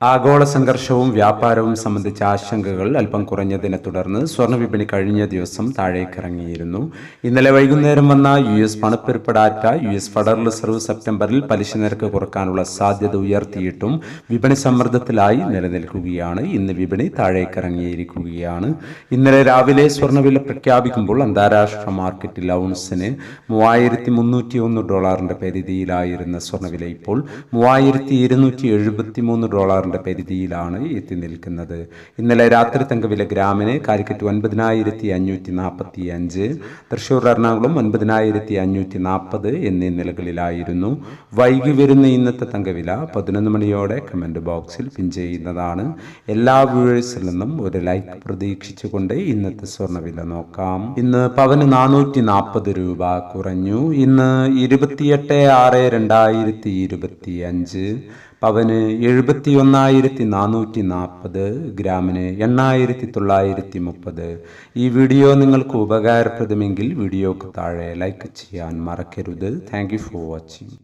ആഗോള സംഘർഷവും വ്യാപാരവും സംബന്ധിച്ച ആശങ്കകൾ അല്പം കുറഞ്ഞതിനെ തുടർന്ന് സ്വർണ വിപണി കഴിഞ്ഞ ദിവസം താഴേക്കിറങ്ങിയിരുന്നു. ഇന്നലെ വൈകുന്നേരം വന്ന U S പണപ്പെരുപ്പ് data U S federal reserve സെപ്റ്റംബറിൽ പലിശ നിരക്ക് കുറക്കാനുള്ള സാധ്യത ഉയർത്തിയിട്ടും വിപണി സമ്മർദ്ദത്തിലായി നിലനിൽക്കുകയാണ്. ഇന്ന് വിപണി താഴേക്കിറങ്ങിയിരിക്കുകയാണ്. ഇന്നലെ രാവിലെ സ്വർണവില പ്രഖ്യാപിക്കുമ്പോൾ അന്താരാഷ്ട്ര മാർക്കറ്റിൽ ഔൺസിന് മൂവായിരത്തി മുന്നൂറ്റി ഒന്ന് ഡോളറിന്റെ പരിധിയിലായിരുന്ന സ്വർണവില ഇപ്പോൾ മൂവായിരത്തി ഇരുന്നൂറ്റി എഴുപത്തി മൂന്ന് ഡോളറിന്റെ പരിധിയിലാണ് എത്തി നിൽക്കുന്നത്. ഇന്നലെ രാത്രി തങ്കവില ഗ്രാമിന് കാലിക്കറ്റ് ഒൻപതിനായിരത്തി അഞ്ഞൂറ്റി നാൽപ്പത്തി അഞ്ച് തൃശൂർ എറണാകുളം ഒൻപതിനായിരത്തി അഞ്ഞൂറ്റി നാൽപ്പത് എന്നീ നിലകളിലായിരുന്നു. വൈകി വരുന്ന ഇന്നത്തെ തങ്കവില പതിനൊന്ന് മണിയോടെ കമന്റ് ബോക്സിൽ പിൻ ചെയ്യുന്നതാണ്. എല്ലാ വ്യൂവേഴ്സിൽ നിന്നും ഒരു ലൈക്ക് പ്രതീക്ഷിച്ചുകൊണ്ട് ഇന്നത്തെ സ്വർണവില നോക്കാം. ഇന്ന് പവന് നാനൂറ്റി നാൽപ്പത് രൂപ കുറഞ്ഞു. ഇന്ന് ഇരുപത്തിയെട്ട് ആറ് രണ്ടായിരത്തി ഇരുപത്തി അഞ്ച് പവന് എഴുപത്തി ഒന്നായിരത്തി നാനൂറ്റി നാൽപ്പത് ഗ്രാമിന് എണ്ണായിരത്തി തൊള്ളായിരത്തി മുപ്പത് ഈ വീഡിയോ നിങ്ങൾക്ക് ഉപകാരപ്രദമെങ്കിൽ വീഡിയോക്ക് താഴെ ലൈക്ക് ചെയ്യാൻ മറക്കരുത്. Thank for watching